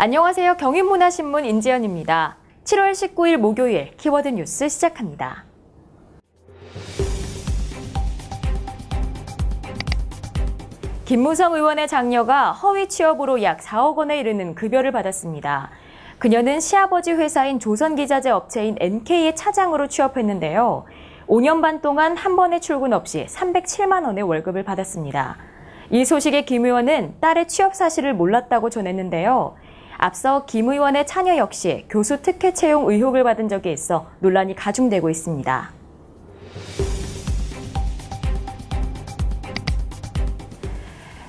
안녕하세요. 경인문화신문 인지연입니다. 7월 19일 목요일 키워드 뉴스 시작합니다. 김무성 의원의 장녀가 허위 취업으로 약 4억 원에 이르는 급여를 받았습니다. 그녀는 시아버지 회사인 조선기자재 업체인 NK의 차장으로 취업했는데요. 5년 반 동안 한 번의 출근 없이 307만 원의 월급을 받았습니다. 이 소식에 김 의원은 딸의 취업 사실을 몰랐다고 전했는데요. 앞서 김 의원의 차녀 역시 교수 특혜 채용 의혹을 받은 적이 있어 논란이 가중되고 있습니다.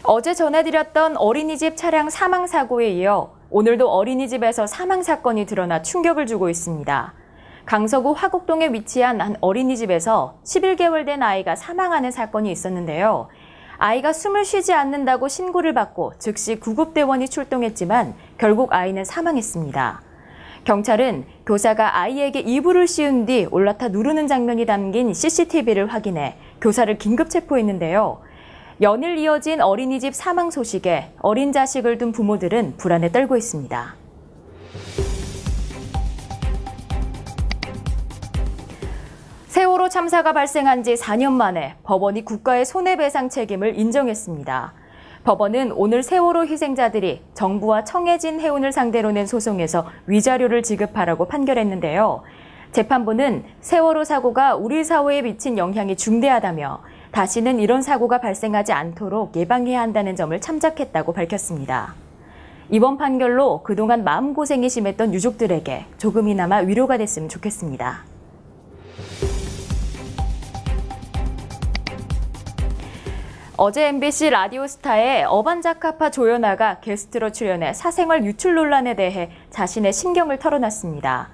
어제 전해드렸던 어린이집 차량 사망 사고에 이어 오늘도 어린이집에서 사망 사건이 드러나 충격을 주고 있습니다. 강서구 화곡동에 위치한 한 어린이집에서 11개월 된 아이가 사망하는 사건이 있었는데요. 아이가 숨을 쉬지 않는다고 신고를 받고 즉시 구급대원이 출동했지만 결국 아이는 사망했습니다. 경찰은 교사가 아이에게 이불을 씌운 뒤 올라타 누르는 장면이 담긴 CCTV를 확인해 교사를 긴급 체포했는데요. 연일 이어진 어린이집 사망 소식에 어린 자식을 둔 부모들은 불안에 떨고 있습니다. 참사가 발생한 지 4년 만에 법원이 국가의 손해배상 책임을 인정했습니다. 법원은 오늘 세월호 희생자들이 정부와 청해진 해운을 상대로 낸 소송에서 위자료를 지급하라고 판결했는데요. 재판부는 세월호 사고가 우리 사회에 미친 영향이 중대하다며 다시는 이런 사고가 발생하지 않도록 예방해야 한다는 점을 참작했다고 밝혔습니다. 이번 판결로 그동안 마음고생이 심했던 유족들에게 조금이나마 위로가 됐으면 좋겠습니다. 어제 MBC 라디오스타에 어반자카파 조연아가 게스트로 출연해 사생활 유출 논란에 대해 자신의 심경을 털어놨습니다.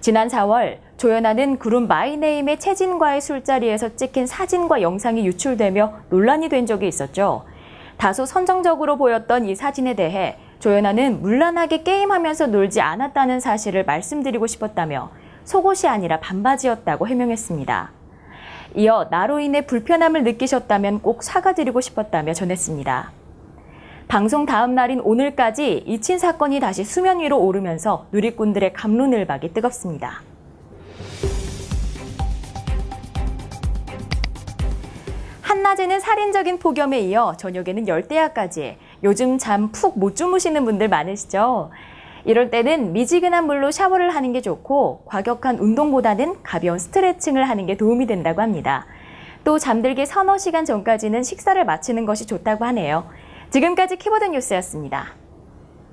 지난 4월 조연아는 그룹 마이네임의 채진과의 술자리에서 찍힌 사진과 영상이 유출되며 논란이 된 적이 있었죠. 다소 선정적으로 보였던 이 사진에 대해 조연아는 물란하게 게임하면서 놀지 않았다는 사실을 말씀드리고 싶었다며 속옷이 아니라 반바지였다고 해명했습니다. 이어 나로 인해 불편함을 느끼셨다면 꼭 사과드리고 싶었다며 전했습니다. 방송 다음 날인 오늘까지 이친 사건이 다시 수면 위로 오르면서 누리꾼들의 감론을박이 뜨겁습니다. 한낮에는 살인적인 폭염에 이어 저녁에는 열대야까지 요즘 잠 푹 못 주무시는 분들 많으시죠? 이럴 때는 미지근한 물로 샤워를 하는 게 좋고 과격한 운동보다는 가벼운 스트레칭을 하는 게 도움이 된다고 합니다. 또 잠들기 서너 시간 전까지는 식사를 마치는 것이 좋다고 하네요. 지금까지 키보드 뉴스였습니다.